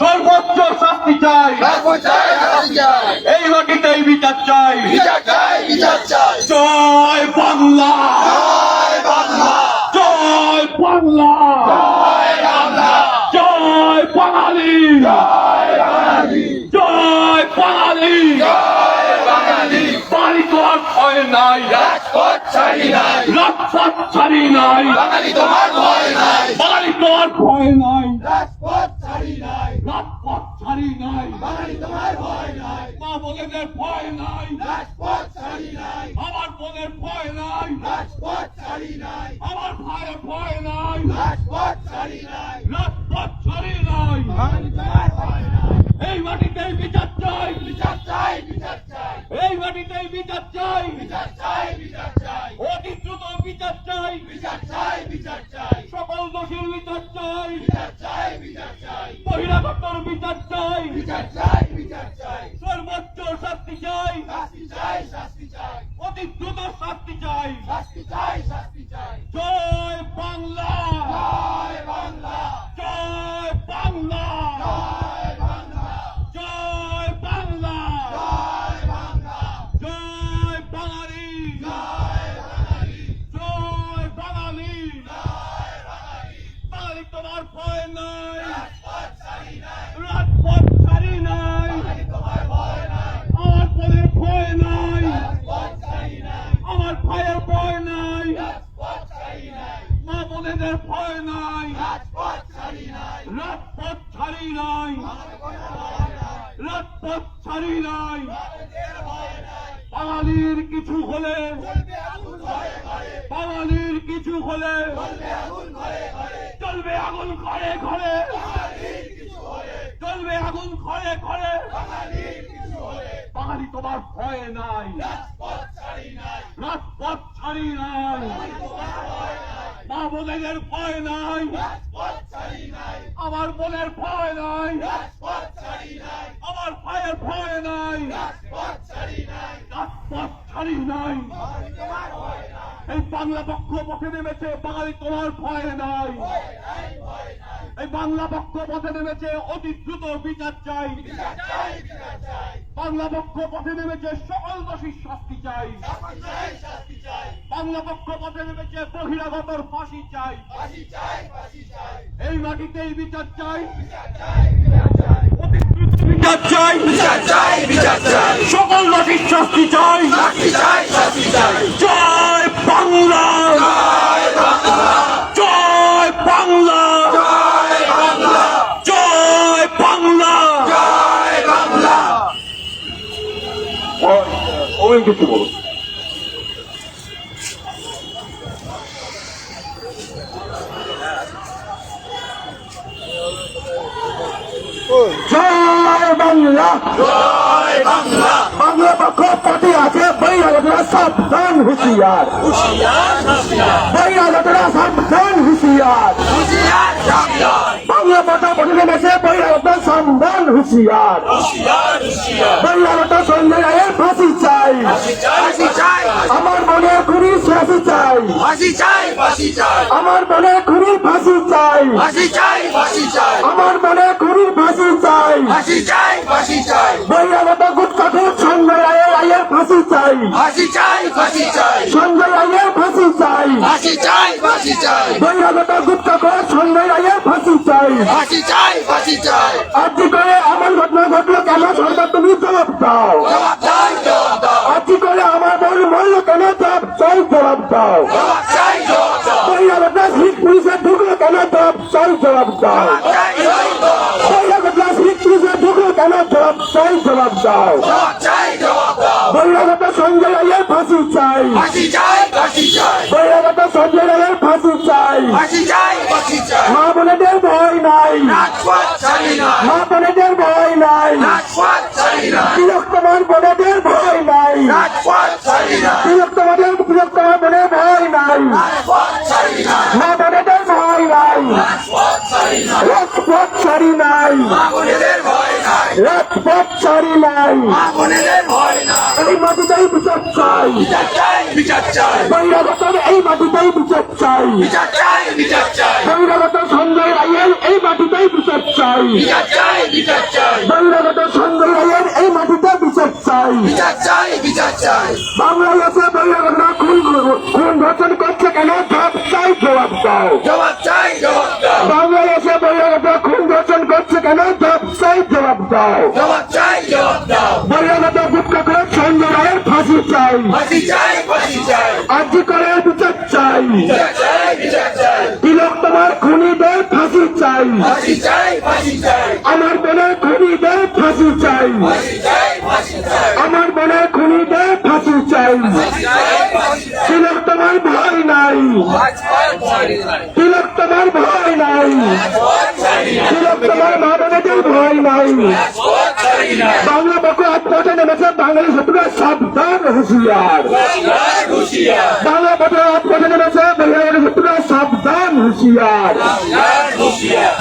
সর্বোচ্চ শাস্তি চাই। এই মাটিতেই বিচার চাই। বিচার চাই বিচার চাই। জয় বাংলা জয় বাংলা জয় বাংলা জয় বাঙালি জয় বাঙালি জয় বাঙালি জয় বাঙালি বাড়ি তো আর ভয় নাই রাজপথ ছাড়ি নাই। বাঙালি তোমার ভয় নাই। বাঙালি তো আর ভয় নাই। রাজপথ ছাড়ি নাই। রাজপথ ছাড়ি নাই। বাঙালি তোমার ভয় নাই। মা বোনেদের ভয় নাই। রাজপথ ছাড়ি নাই। আমার বোনের ভয় নাই। রাজপথ ছাড়ি নাই। আমার ভাইয়ের ভয় নাই। রাজপথ ছাড়ি নাই। রাজপথ ছাড়ি নাই। বাঙালি তোমার ভয় নাই। এই মাটিতেই বিচার চাই। বিচার চাই বিচার চাই। এই মাটিতেই বিচার চাই। বিচার চাই বিচার অতি দ্রুত বিচার চাই। বিচার চাই বিচার চাই। সকল দোষীর বিচার চাই। বিচার চাই বিচার চাই। বহিরাগতর বিচার চাই। বিচার চাই বিচার চাই। সর্বোচ্চ শাস্তি চাই। শাস্তি চাই শাস্তি চাই। অতি দ্রুত শাস্তি চাই। শাস্তি চাই শাস্তি চাই। জয় বাংলা জয় বাংলা জয় বাংলা জয় বাংলা জয় বাংলা জয় বাংলা জয় বাঙালি জয় বাঙালি জয় বাঙালি জয় বাঙালি বাঙালি তোমার ভয় নাই রাজপথ ছাড়ি নাই রাজপথ ছাড়ি নাই বাঙালি তোমার ভয় নাই আমার বোনের ভয় নাই রাজপথ ছাড়ি নাই আমার ভাইয়ের ভয় নাই রাজপথ ছাড়ি নাই মা বোনেদের ভয় নাই রাজপথ ছাড়ি নাই রাজপথ ছাড়ি নাই। রাজপথ ছাড়ি নাই। বাঙালির কিছু হলে, বাঙালির কিছু হলে চলবে আগুন ঘরে ঘরে। চলবে আগুন ঘরে ঘরে। বাঙালি তোমার ভয় নাই। রাজপথ ছাড়ি নাই। রাজপথ ছাড়ি নাই মা ভয় নাই। আমার বোনের ভয় নাই। আমার ভাইয়ের ভয় নাই। ছাড়ি নাই। এই বাংলা পক্ষ পথে নেমেছে বাঙালি, তোমার ভয় নাই। এই বাংলা পক্ষ পথে নেমেছে অতি দ্রুত বিচার চাই। বাংলা পক্ষ পথে নেমেছে সকল দোষীর শাস্তি চাই শাস্তি চাই শাস্তি চাই বাংলা পক্ষ পথে নেমেছে চাই এই মাটিতেই বিচার চাই বিচার চাই বিচার চাই বিচার চাই সকল দোষীর শাস্তি চাই চাই চাই জয় বাংলা জয় বাংলা জয় বাংলা বলো জয় বাংলা জয় বাংলা। বাংলা পক্ষ পার্টি আছে বৈরাগতরা সাবধান হুঁশিয়ার। হুশিয়ার বৈরাগতরা সাবধান হুঁশিয়ার। বাংলা পক্ষ পার্টি নেমেছে বৈরাগত সাবধান হুঁশিয়ার। হুশিয়ার বৈরাগত সঞ্জয় রায়ের ফাঁসি চাই। আমার মনে খুনি ফাঁসি চাই। ফাঁসি চাই ফাঁসি চাই। আমার মনে খুনি ফাঁসি চাই। ফাঁসি চাই ফাঁসি চাই। আমার মনে খুনি ফাঁসি চাই। ফাঁসি চাই ফাঁসি চাই। বৈরাগত গুটকাঠুর সঞ্জয় রায়ের রায়ের ফাঁসি চাই। ফাঁসি চাই ফাঁসি চাই। সঞ্জয় রায়ের ফাঁসি চাই। ফাঁসি চাই ফাঁসি চাই। বৈরাগত গুটকাঠুর সঞ্জয় রায়ের ফাঁসি চাই। ফাঁসি চাই ফাঁসি চাই। আজকে করে এমন ঘটনা ঘটলো কেন? সরকার তুমি জবাব দাও। জবাব দাও জবাব দাও। আজকে করে আমার বোন মরলো কেন? জবাব চাই জবাব দাও। জবাব চাই জবাব দাও। পুলিশে ঢুকলো কেন? জবাব চাই জবাব দাও। চাই জবাব দাও। বৈরাগত সিট পুলিশে ঢুকলো কেন জবাব চাই জবাব দাও। দাও। সঞ্জয় রায়ের ফাঁসি চাই। বৈরাগত সঞ্জয় রায়ের ফাঁসি চাই। মা বোনেদের ভয় নাই। মা বোনেদের ভয় নাই। রাজপথ ছাড়ি না। বিরক্তমান বোনেদের ভয় নাই। রাজপথ ছাড়ি না। বিরক্তমানের বিরক্তমান বোনের ভয় নাই। মা বোনেদের ভয় নাই। রাজপথ ছাড়ি নাই। রাজপথ ছাড়ি নাই। এই মাটিতেই বিচার চাই। বহিরাগতের এই মাটিতেই বিচার চাই। বহিরাগত সঞ্জয় রায়ের এই মাটিতেই বিচার চাই। বহিরাগত সঞ্জয় রায়ের এই মাটিতে বিচার চাই। বিচার চাই বিচার চাই। বাংলাদেশে বহিরাগতরা খুন খুন ধর্ষণ করছে কেন? জবাব চাই জবাব দাও। জবাব চাই জবাব দাও। বাংলাদেশে বহিরাগতরা খুন ধর্ষণ করছে কেন? জবাব চাই জবাব দাও। জবাব চাই জবাব দাও। বহিরাগত গুপ্ত করে সঞ্জয় রায়ের ফাঁসি চাই। ফাঁসি চাই ফাঁসি চাই। আর্জি করে বিচার চাই। তিলক তোমার খুনিদের ফাঁসি চাই। আমার বোনের খুনিদের ফাঁসি চাই। আমার বোনের খুনিদের ফাঁসি চাই। তিলক তোমার ভয় নাই। তিলক তোমার ভয় নাই। তিলক তোমার মা বোনেদের ভয় নাই। বাংলা বকু আত্মহত্যা নেমেছে বাঙালি শত্রুরা সাবধান, হুঁশিয়ার। বাংলা বকু আত্মহত্যা নেমেছে বাঙালি শত্রুরা সাবধান, হুঁশিয়ার।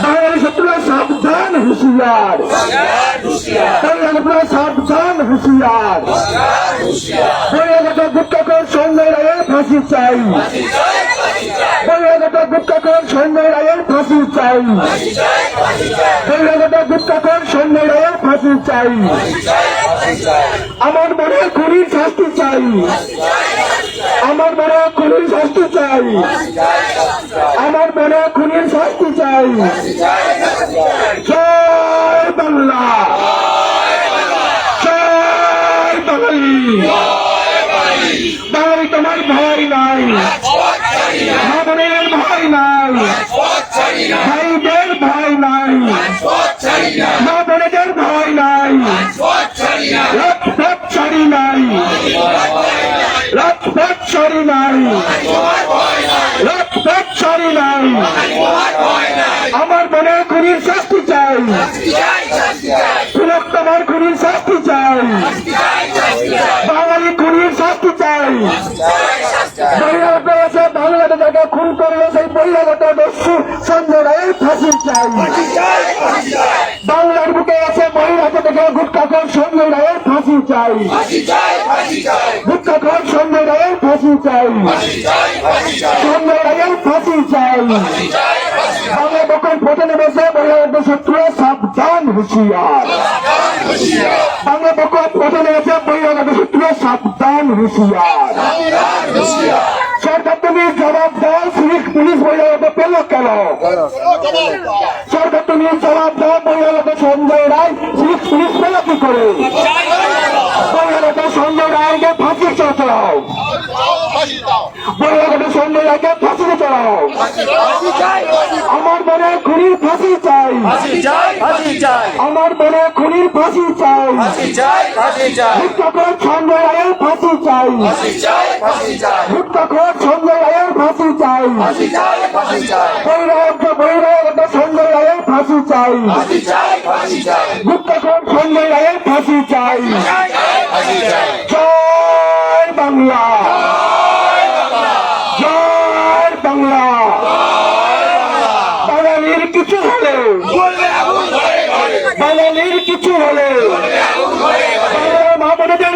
বাঙালি শত্রুরা সাবধান, হুঁশিয়ার। সাবধান, হুঁশিয়ার। গুপ্তকর সঞ্জয় রায়ের ফাঁসি চাই গুপ্তকর সঞ্জয় রায়ের চাই। গুপ্তকর সঞ্জয় ফাঁসি চাই। আমার মনে খুনির শাস্তি চাই। আমার মনে খুনির শাস্তি চাই। আমার মনে খুনির শাস্তি চাই। জয় বাংলা। জয় বাঙালি। বাঙালি তোমার ভয় নাই। বোনের ভয় নাই। ভাইদের ভয় নাই। মা বোনেদের ভয় নাই। রাজপথ ছাড়ি নাই। রাজপথ ছাড়ি নাই। রাজপথ ছাড়ি নাই। আমার মনে খুনির শাস্তি চাই। সুরক্ত আমার খুনির শাস্তি চাই। গুটকাখর সঞ্জয় রায়ের ফাঁসি চাই গুটকাখর সঞ্জয় রায়ের ফাঁসি চাই। সঞ্জয় রায়ের ফাঁসি চাই। বাংলা বকন ফোটে নেমেছে বহিরাগত শত্রুরা সাবধান হুঁশিয়ার। বাংলা বকন ফোটে নেমেছে বহিরাগত শত্রুরা সাবধান হুঁশিয়ার। পেল কেন সরকার তুমি জবাব দাও বহিরাগত সঞ্জয় রায়। পুলিশ পুলিশ পেল কি করে বহিরাগত সঞ্জয় রায়কে ফাঁসি চলতে বহিরাগত রায়কে ফাঁসিতে চড়াও। আমার মনে খুনির ফাঁসি চাই। আমার মনে খুনির ফাঁসি চাই। গুপ্তকর সঞ্জয় রায়ের ফাঁসি চাই। গুপ্তকর সঞ্জয় রায়ের ফাঁসি চাই। বৈরাগ্য বৈরাগ্য সঞ্জয় রায়ের ফাঁসি চাই। গুপ্তকর সঞ্জয় রায়ের ফাঁসি চাই। জয় বাংলা জয় বাংলা বাঙালির কিছু হলে বাঙালির কিছু হলে বাংলার মা বোনেদের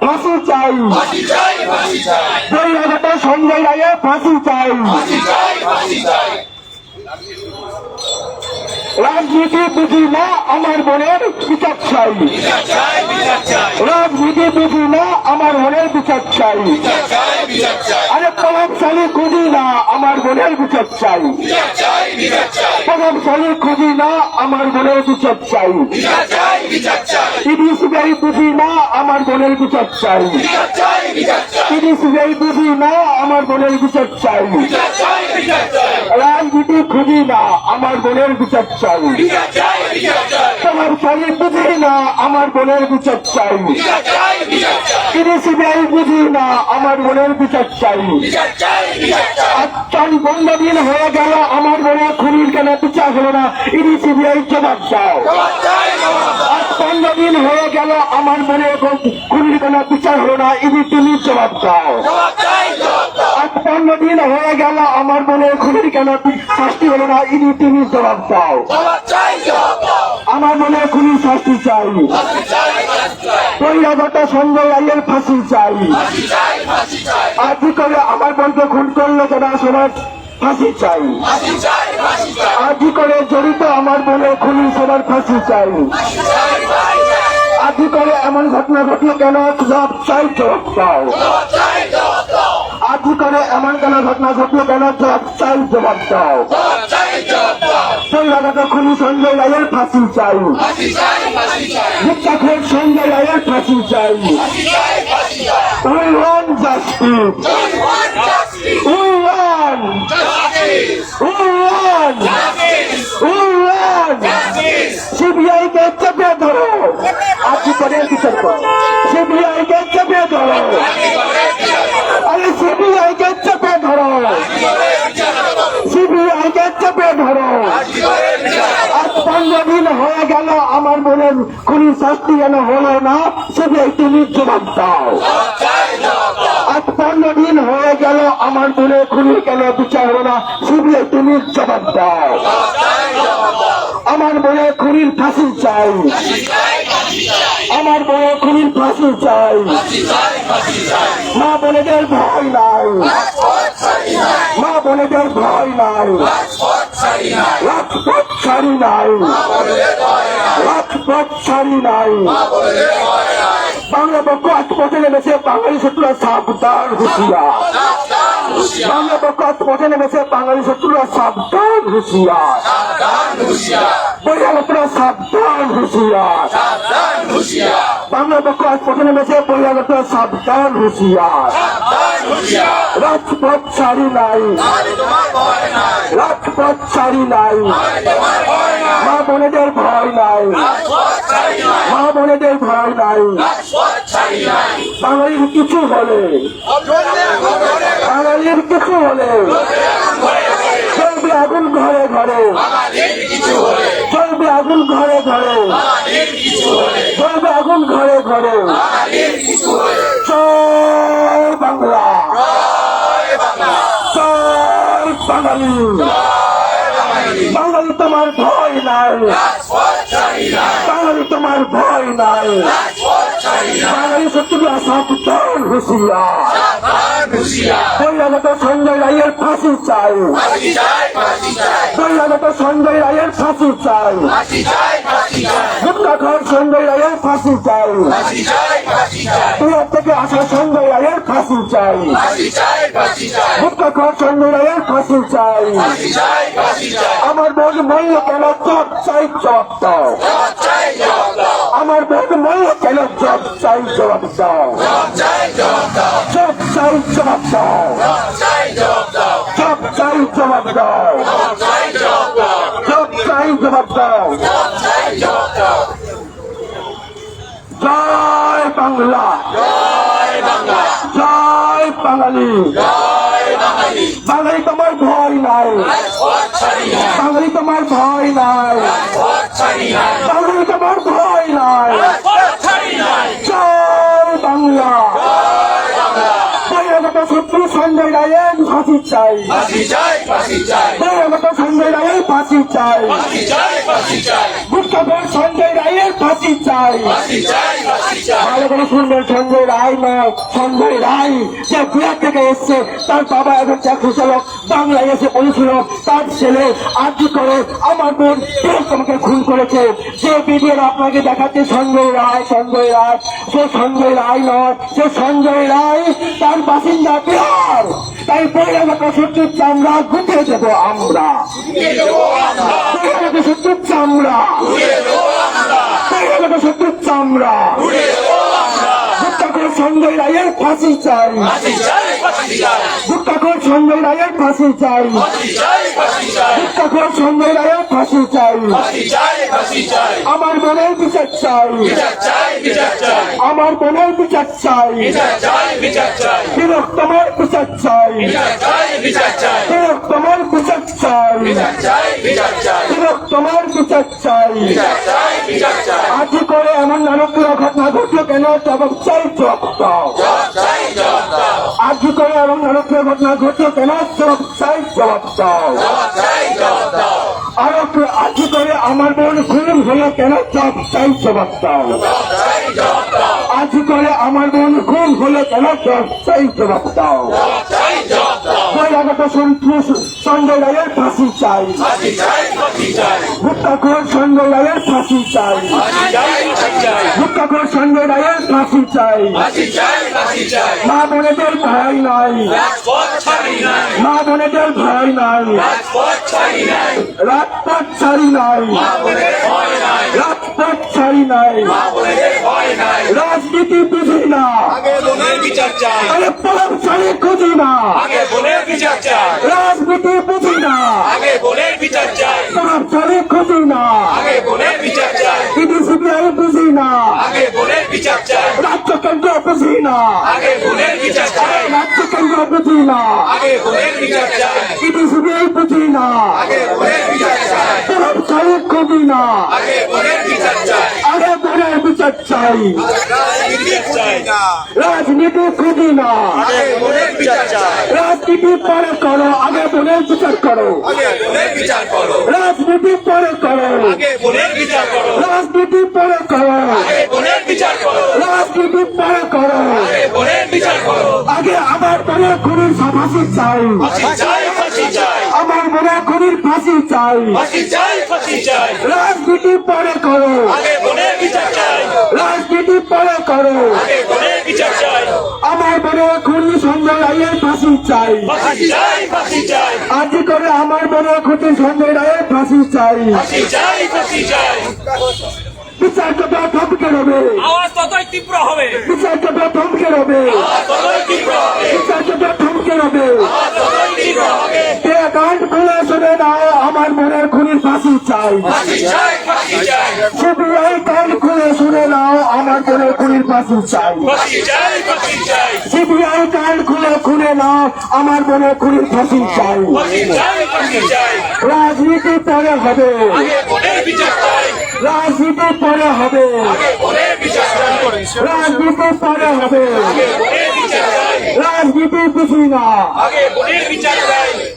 ফাঁসি চাই। সঞ্জয় রায়ের ফাঁসি চাই। রাজনীতি বুঝি না আমার মনের বিচার চাই। রাজনীতি বুঝি না আমার মনের বিচার চাই। আরে প্রভাবশালী খুঁজি না আমার মনের বিচার চাই। প্রভাবশালী খুঁজি না আমার মনের বিচার চাই। ইডিসিবিআই বুঝি না আমার মনের বিচার চাই। ইডিসিবিআই বুঝি না আমার মনের বিচার চাই। রাজনীতি খুঁজি না আমার মনের বিচার চাই। সরকারি বুঝি না আমার বোনের বিচার চাই। চাই চাই সিবিআই বুঝি না আমার বোনের বিচার চাই। চাই আজকাল বন্ধ দিন হয়ে গেল আমার বোনের খুনির কেন বিচার হলো না ইডি সিবিআই জবাব দাও। চাই। আজ পনেরো দিন হয়ে গেল আমার বোনের খুনির কেন বিচার হলো না ইডি তুমি জবাব দাও পনেরো দিন হয়ে গেল আমার মনে খুনির কেন শাস্তি হলো না? ইনি তুমি জবাব দাও। দাও। আমার মনে খুনির শাস্তি চাই। বহিরাগত সঞ্জয় রায়ের ফাঁসি চাই। চাই আজ করে আমার বোনকে খুন করল যারা সবার ফাঁসি চাই। চাই আজ করে জড়িত আমার বোনের খুনি সবার ফাঁসি চাই। আজ করে এমন ঘটনা ঘটলো কেন? জবাব চাই জবাব চাই দাও। আজ করে এমন কেন ঘটনা ঘটলো কেন? চাই জবাব দাও। সেই। বহিরাগত খুনি সঞ্জয় রায়ের ফাঁসি চাই। ভিক্ষাখোর সঞ্জয় রায়ের ফাঁসি চাই। ওয়ান চাই ফাঁসি চাই। We want justice. We want justice. We want. Justice. We want. Justice. We want. Justice. CBI কে চেপে ধরো আজ করে বিচার করো সিবিআই কে চেপে ধরো সিবিআই কে চেপে ধরো? সিবিআই কে চেপে ধরো? আজ পনেরো দিন হয়ে গেল, আমার বোনের খুনি শাস্তি যেন হলো না, সিবিআই তুমি জবাব দাও। আজ পনেরো দিন হয়ে গেল, আমার বোনের খুনি কেন বিচার হলো না, সিবিআই তুমি জবাব দাও জবাব চাই জবাব দাও। আমার বোনের খুনির ফাঁসি চাই। আমার বোনের খুনির ফাঁসি চাই। মা বোনেদের ভয় নাই। মা বোনেদের ভয় নাই। রাজপথ ছাড়ি নাই। রাজপথ ছাড়ি নাই। বলে পক্ষ আজ পথে নেমেছে বাঙালি শত্রুরা সাবধান হুঁশিয়ার। সাবধান হুঁশিয়ার বাংলা পক্ষ আজ পথে নেমেছে বাঙালি শত্রুরা সাবধান হুঁশিয়ার বৈরাগতরা সাবধান হুঁশিয়ার বাংলা পক্ষ আজ পথে নেমেছে বৈরাগতরা সাবধান হুঁশিয়ার রাজপথ ছাড়ি নাই। রাজপথ ছাড়ি নাই। মা বোনেদের ভয় নাই। মা বোনেদের ভয় নাই। বাঙালির কিছু হলে বাঙালির কিছু হলে, চলবে আগুন ঘরে ঘরে। চলবে আগুন ঘরে ঘরে। চলবে আগুন ঘরে ঘরে। জয় বাংলা। জয় বাঙালি। বাঙালি তোমার ভয় নাই। বাঙালি তোমার ভয় নাই। সাবধান হুঁশিয়ার সাবধান হুঁশিয়ার বৈরাগত সঞ্জয় রায়ের ফাঁসি চাই চাই চাই সঞ্জয় রায়ের ফাঁসি চাই চাই চাই সঞ্জয় রায়ের ফাঁসি চাই চাই চাই বিহার থেকে আসা সঞ্জয় রায়ের ফাঁসি চাই চাই চাই সঞ্জয় রায়ের ফাঁসি চাই চাই চাই আমার বোন মল্ল কেন চপ চাই চপ দাও। আমার বোন মল্ল কেন চপ চাই জবাব দাও। জবাব চাই জবাব দাও। চপ চাই জবাব দাও। জবাব চাই জবাব দাও। জয় বাংলা। জয় বাঙালি। বাঙালি। তোমার ভয় নাই। বাঙালি তোমার ভয় নাই। নাই তোমার ভয় নাই জয় বাংলা। শত্রু সঞ্জয় রায়ের ফাঁসি চাই ফাঁসি চাই ফাঁসি চাই সঞ্জয় রায়ের ফাঁসি চাই ফাঁসি চাই ফাঁসি চাই গুপ্তধর সঞ্জয় রায়ের ফাঁসি চাই। ভালো করে শুনবেন সঞ্জয় রায় নয় সঞ্জয় রায় যে বিহার থেকে এসছে তার বাবা একজন চাকরি চালক বাংলায় এসে বলেছিল তার ছেলে আজ করে আমার বোন তোমাকে খুন করেছে। যে ভিডিও আপনাকে দেখাচ্ছে সঞ্জয় রায় সঞ্জয় রায় সে সঞ্জয় রায় নয় সে সঞ্জয় রায় তার বাসিন্দা বিহার। তাই বৈরাগত শত্রুর চামড়া গুটিয়ে দেব আমরা। বৈরাগত শত্রুর চামড়া। বৈরাগত শত্রুর চামড়া। গুপ্তাখর সঞ্জয় রায়ের ফাঁসি চাই। গুপ্তাখর সঞ্জয় রায়ের ফাঁসি চাই। ফাঁসি চাই ফাঁসি চাই আমার মনের বিচার চাই আমার মনের বিচার চাই চাই বিচার চাই তিলোত্তমের বিচার চাই বিচার বিচার চাই আজ করে এমন নারকীয় ঘটনা ঘটলো কেন জবাব চাই জবাব দাও আজ করে এমন নারকীয় ঘটনা ঘটলো কেন আমার বোন খুন হলো কেন? জবাব চাই জবাব দাও। জব জব আজ করে আমার বোন খুন হলো কেন? জবাব চাই জবাব দাও। জব জব দাও বৈরাগত রায়ের ফাঁসি। চাই। ফাঁসি সঞ্জয় রায়ের ফাঁসি চাই। ফাঁসি সঞ্জয় রায়ের ফাঁসি চাই। মা বোনেদের ভয় নাই। মা বোনেদের ভয় নাই। রাজপথ ছাড়ি নাই। রাজপথ ছাড়ি নাই। রাজনীতি বুঝি না। আগে বোনের বিচার চাই। আরে পলম ছাড়ি খুঁজি না। আগে বোনের বিচার চাই। রাজনীতি বুঝি না। আগে বোনের বিচার চাই। পলম ছাড়ি খুঁজি না। আগে বোনের বিচার চাই। ইডি সিবিআই বুঝি না। আগে বোনের বিচার চাই। রাজ্য কেন্দ্র বুঝি না। আগে বোনের বিচার চাই। রাজ্য কেন্দ্র বুঝি না। আগে বোনের বিচার চাই। ইডি সিবিআই বুঝি না। আগে বোনের বিচার চাই। পলম ছাড়ি খুঁজি না। আগে বোনের বিচার চাই। আরে বোনের বিচার চাই। রাজনীতি খুঁজি না। আগে রাজনীতি পরে করো, আগে বোনের বিচার করো। আগে রাজনীতি পরে করো। আগে রাজনীতি পরে করো। আগে রাজনীতি পরে করো। আগে আগে চাই ফাঁসি চাই ফাঁসি চাই। আমার মনে খুনির ফাঁসি চাই রাজনীতি পরে করো। রাজনীতি পরে করো। আমার মনে খুনি সঞ্জয় রায়ের ফাঁসি চাই। আজ করে আমার মনে খুনি সঞ্জয় রায়ের ফাঁসি চাই। বিচার কথা থমকে রবে আওয়াজ ততই তীব্র হবে। বিচার কথা থমকে রবে ততই তীব্র হবে। বিচার কথা থমকে রবে ততই তীব্র হবে। কে কান খুলে শুনে নাও আমার মনের খুনির ফাঁসি চাই। ফাঁসি চাই ফাঁসি চাই। সিবিআই কান খুলে শুনে নাও আমার মনের খুনির ফাঁসি চাই। ফাঁসি চাই ফাঁসি চাই। সিবিআই কান খুলে খুলে নাও আমার মনের খুনির ফাঁসি চাই। ফাঁসি চাই ফাঁসি চাই। রাজনীতি পরে হবে। আগে বিচার চাই। রাজনীতি পরে হবে। রাজনীতি পরে হবে। রাজনীতি বুঝি না।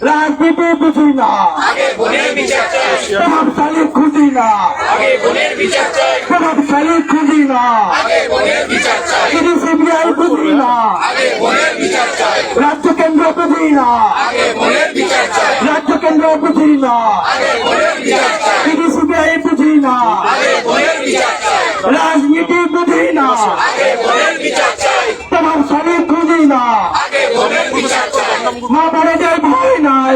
রাজনীতি বুঝি না। প্রভাবশালী খুঁজি না। প্রভাবশালী খুঁজি না। ইডি সিবিআই বুঝি না। রাজ্য কেন্দ্র বুঝি না। রাজ্য কেন্দ্র বুঝি না। ইডি সিবিআই বুঝি না রাজনীতি বুঝি না তোমার শরীর খুঁজি না মা বড়দের ভয় নাই।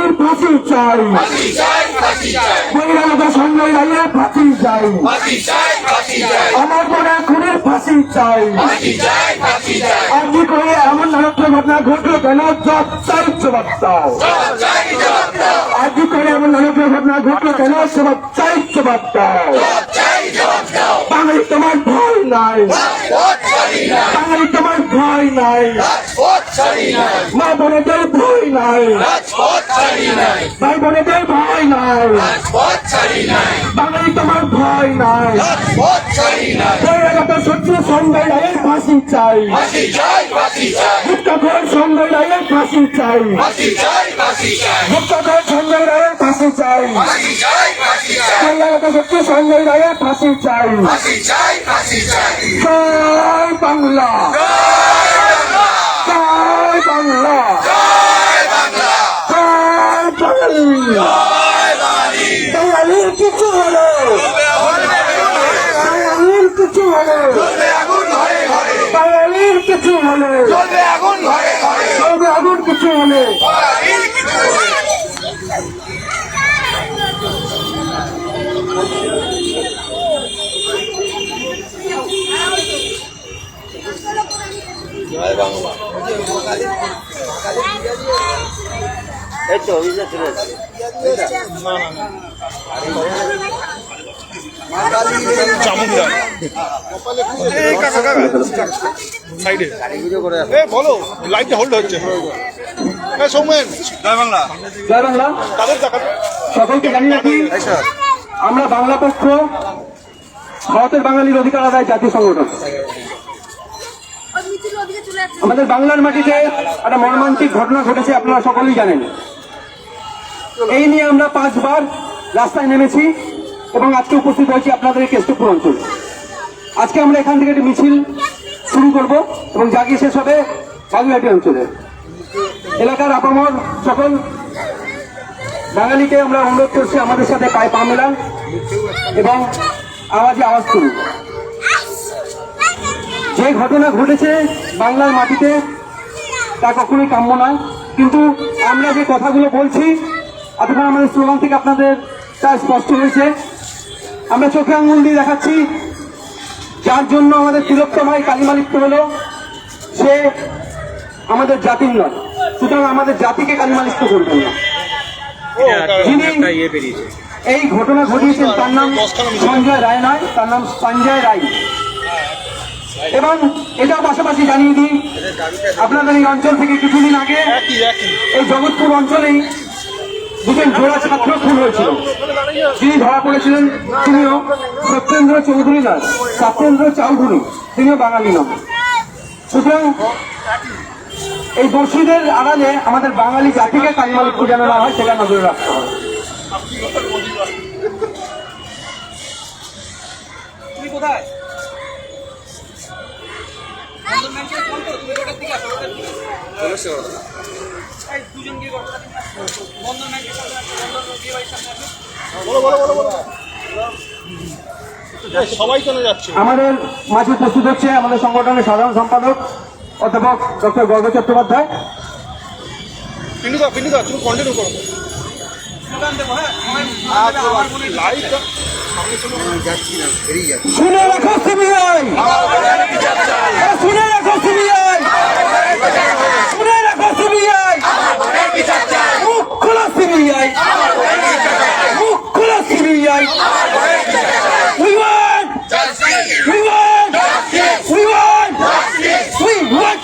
ফাঁসি চাই। ফাঁসি চাই বৈরাগত ফাঁসি চাই। আমার মনে খুনির ফাঁসি চাই। চাই আজকে করে এমন নারকীয় ঘটনা ঘটলো কেন জব চাই জবাব দাও দাও আজকে করে এমন নারকীয় ঘটনা ঘটলো কেন জবাব চাই জবাব দাও বাঙালি তোমার ভয় নাই। বাঙালি তোমার ভয় নাই। মা বোনেদের ভয় নাই। ভাই বোনেদের ভয় নাই। বাঙালি তোমার ভয় নাই। শত্রু সঞ্জয় রায়ের ফাঁসি চাই। গুপ্তঘর সঞ্জয় রায়ের ফাঁসি চাই। গুপ্তঘর সঞ্জয় রায়ের ফাঁসি চাই। শত্রু সঞ্জয় রায়ের ফাঁসি চাই। জয় বাংলা। সাইডে। এ বলো লাইটটা হোল্ড হচ্ছে। এ সৌমেন। জয় বাংলা। জয় বাংলা। সকলকে জানি রাখি আমরা বাংলা পক্ষ ভারতের বাঙালির অধিকার আদায় জাতীয় সংগঠন। আমাদের বাংলার মাটিতে একটা মর্মান্তিক ঘটনা ঘটেছে আপনারা সকলেই জানেন। এই নিয়ে আমরা পাঁচবার রাস্তায় নেমেছি এবং আজকে উপস্থিত হয়েছি আপনাদের কেষ্টপুর অঞ্চলে আজকে আমরা এখান থেকে একটি মিছিল শুরু করব এবং জাগিয়ে শেষ হবে বাগুইহাটি অঞ্চলে। এলাকার আপামর সকল বাঙালিকে আমরা অনুরোধ করছি আমাদের সাথে পায়ে পা মেলান এবং আওয়াজে আওয়াজ করুন যে ঘটনা ঘটেছে বাংলার মাটিতে তা কখনোই কাম্য নয়। কিন্তু আমরা যে কথাগুলো বলছি এতক্ষণ আমাদের স্লোগান থেকে আপনাদের তা স্পষ্ট হয়েছে। আমরা চোখে আঙুল দিয়ে দেখাচ্ছি, যার জন্য আমাদের তিলোত্তম ভাই কালিমালিপ্ত হলো, সে আমাদের জাতির নয়, সুতরাং আমাদের জাতিকে কালিমালিপ্ত করবেন না। যিনি এই ঘটনা ঘটিয়েছেন, তার নাম সঞ্জয় রায় নয়, তার নাম সঞ্জয় রায়। এবং এটাও পাশাপাশি জানিয়ে দিই, আপনাদের এই অঞ্চল থেকে কিছুদিন আগে এই জগৎপুর অঞ্চলেই দুজন জোড়া ছাত্র খুন হয়েছিল। যিনি ধরা পড়েছিলেন তিনিও সত্যেন্দ্র চৌধুরী নয় সত্যেন্দ্র চৌধুরী তিনিও বাঙালি নন। সুতরাং এই দোষীদের আড়ালে আমাদের বাঙালি জাতিকে কালিমালিক যেন না হয় সেটা নজরে রাখতে হবে। কোথায়? ফোন তো তুমি ওটার দিকে আসো? ওটার দিকে এই দুজন গিয়ে কথা বন্ধন ব্যাংকের সামনে আসো বন্ধন দিয়ে বাড়ির সামনে আসো বলো বলো বলো বলো সবাই চলে যাচ্ছে আমাদের মাঝে উপস্থিত হচ্ছে আমাদের সংগঠনের সাধারণ সম্পাদক অধ্যাপক ডক্টর গর্গ চট্টোপাধ্যায় তুমি কন্টিনিউ করো হ্যাঁ মনে শুনে রাখো সিবিআই শুনে রাখো সিবিআই শুনে রাখো সিবিআই সিবিআই মুখ খোলা CBI We want! We want! We want! We want! We want!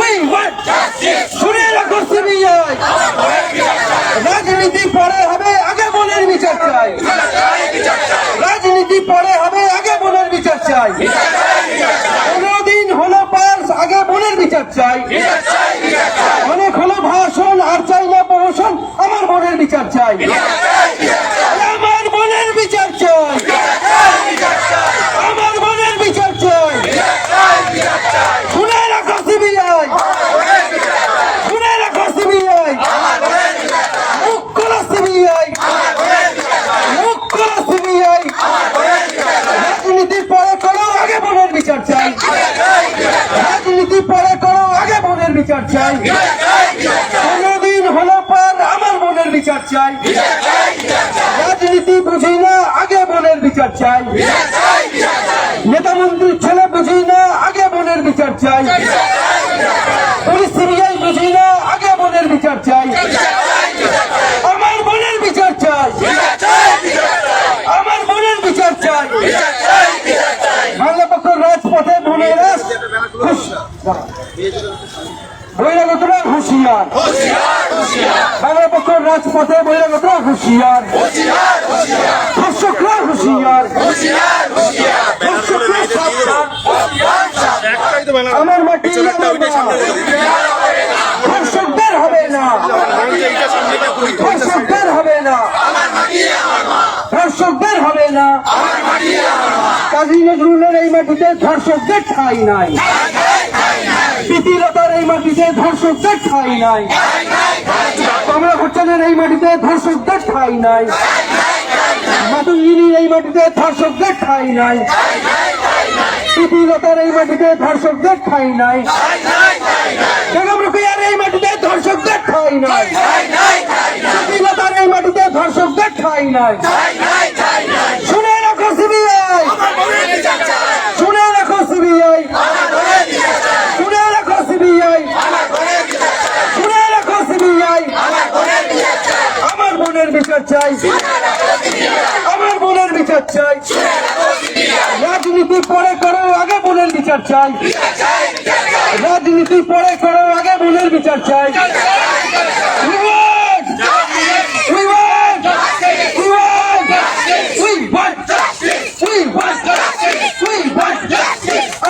We want! শুনে রাখো সিবিআই রাজনীতি পরে হবে আগে মনের বিচার চাই রাজনীতি পরে হবে আগে মনের বিচার চাই কোনদিন হলো পাস আগে মনের বিচার চাই আর চাই না প্রমোশন আমার মনের বিচার চাই আমার মনের বিচার চাই আমার মনের বিচার চাই শুনে রাখো সিবিআই শুনে রাখো সিবিআই মুখ খোলা সিবিআই মুখ খোলা সিবিআই রাজনীতি পরে করো আগে মনের বিচার চাই রাজনীতি পরে করো আগে মনের বিচার চাই কোনদিন হলো পার আমার মনের বিচার চাই রাজনীতি বুঝি না আগে মনের বিচার চাই নেতা মন্ত্রীর ছেলে বুঝি না আগে মনের বিচার চাই পুলিশ সিবিআই বুঝি না আগে মনের বিচার চাই আমার মনের বিচার চাই আমার মনের বিচার চাই বাংলা পক্ষ রাজপথে বোনেরা বৈরাগতরা হুঁশিয়ার বাংলা পক্ষ রাজপথে বৈরাগতরা হুঁশিয়ার। ধর্ষকরা হুঁশিয়ার। আমার মাটি আমার হবে না। ধর্ষকদের হবে না। ধর্ষকদের হবে না। কাজী নজরুলের এই মাটিতে ধর্ষকদের ঠাই নাই। প্রীতিলতার এই মাটিতে ধর্ষকদের ঠাই নাই। আমরা কামলা করছেন এই মাটিতে ধর্ষকদের ঠাই নাই। মাতুঙ্গিনী এই মাটিতে ধর্ষকদের ঠাই নাই। সুতিলতার এই মাটিতে ধর্ষকদের ঠাই নাই। বেগম এই মাটিতে ধর্ষকদের ঠাই নাই। সুতিলতার এই মাটিতে ধর্ষকদের ঠাই নাই। বিচার চাই। আমার বোনের বিচার চাই। রাজনীতি পরে করো, আগে বোনের বিচার চাই। রাজনীতি পরে করো, আগে বোনের বিচার চাই We want! We want! We want! We want! We want! We want!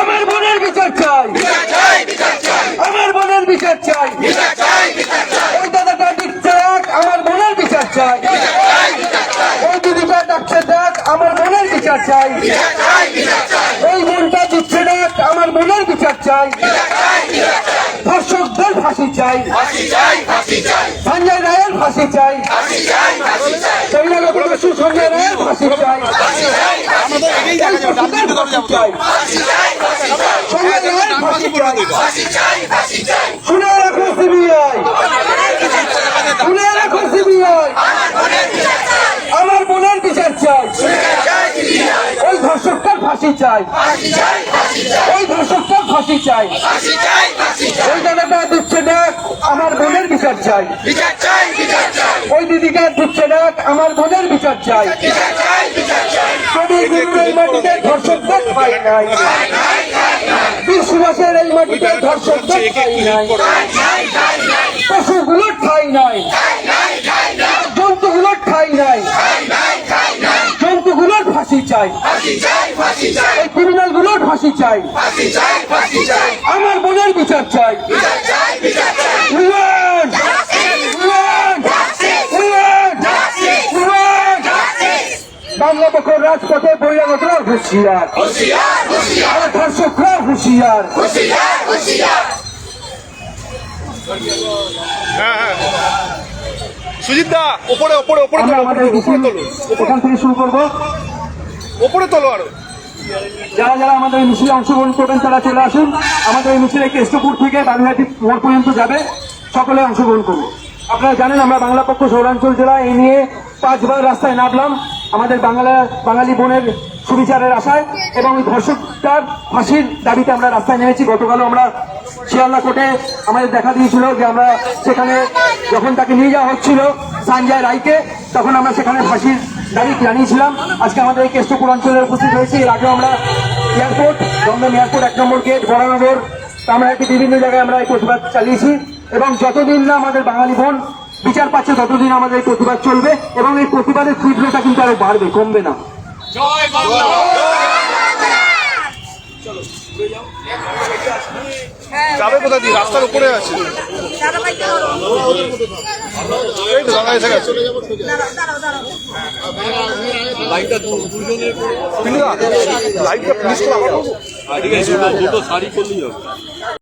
আমার বোনের বিচার চাই বিচার চাই বিচার চাই আমার বোনের বিচার চাই বিচার চাই বিচার চাই ওই দাদাটা দিচ্ছে এক আমার বোনের বিচার চাই বিচার চাই বিচার চাই দিদিটা ডাকছে দেখ আমার বোনের বিচার চাই। ওই বোনটা দিচ্ছে দেখ আমার বোনের বিচার চাই। ধর্ষকদের ফাঁসি চাই। সঞ্জয় রায়ের ফাঁসি চাই। দস্যু সঞ্জয় রায়ের ফাঁসি চাই। সঞ্জয় রায়ের ফাঁসি চাই। শুনে রাখো সিবিআই শুনে রাখো সিবিআই আমার বোনের বিচার চাই ওই ধর্ষকটার ফাঁসি চাই। ওই ধর্ষকটার ফাঁসি চাই। ফাঁসি চাই। ওই দাদাটা দিচ্ছে ডাক আমার বোনের বিচার চাই। বিচার চাই বিচার চাই। ওই দিদিকে দিচ্ছে ডাক আমার বোনের বিচার চাই। বিচার চাই বিচার চাই। কবি গুরুর এই মাটিতে ধর্ষকদের নাই। সুভাষের এই মাটিতে ধর্ষকদের নাই। পশুগুলোর ঠাই নাই জন্তুগুলোর ঠাই নাই জন্তুগুলোর ফাঁসি চাই। ফাঁসি চাই ফাঁসি চাই। এই ক্রিমিনালগুলোর ফাঁসি চাই। ফাঁসি চাই ফাঁসি চাই। আমার বোনের বিচার চাই! বাংলা বকর রাজপথে বহিরাগতরা হুঁশিয়ার। আর ধর্ষকরা হুঁশিয়ার। হ্যাঁ হ্যাঁ। সুজিত দা ওপরে ওপরে ওপরে এখান থেকে শুরু করব। ওপরে তোলো আরও। যারা যারা আমাদের এই মিছিলে অংশগ্রহণ করবেন, তারা চলে আসুন। আমাদের এই মিছিলে কেষ্টপুর থেকে বাংলাটি মোড় পর্যন্ত যাবে। সকলে অংশগ্রহণ করুন। আপনারা জানেন, আমরা বাংলা পক্ষ সৌরাঞ্চল জেলা, এই নিয়ে পাঁচবার রাস্তায় নামলাম। আমাদের বাংলা বাঙালি বোনের সুবিচারের আশায় এবং ওই ধর্ষকটার ফাঁসির দাবিতে আমরা রাস্তায় নেমেছি। গতকালও আমরা শিয়ালদা কোর্টে আমাদের দেখা দিয়েছিল যে আমরা সেখানে যখন তাকে নিয়ে যাওয়া হচ্ছিল সঞ্জয় রায়কে, তখন আমরা সেখানে ফাঁসির দাবি জানিয়েছিলাম? আজকে আমাদের এই কেষ্টপুর অঞ্চলে উপস্থিত হয়েছি। এর আগে আমরা এয়ারপোর্ট দমদম এয়ারপোর্ট এক নম্বর গেট বরানগর কামরাহাটি বিভিন্ন জায়গায় আমরা এই প্রতিবাদ চালিয়েছি। এবং যতদিন না আমাদের বাঙালি বোন বিচার পাচ্ছে ততদিন আমাদের এই প্রতিবাদ চলবে এবং এই প্রতিবাদের তীব্রতা কিন্তু আরও বাড়বে কমবে না। হ্যাঁ যাবে কোথা দিয়ে? রাস্তার উপরে আছে। দাঁড়া এই তো গঙ্গা এসে গেছে দাঁড়াও দাঁড়াও দুটো শাড়ি করলেই করো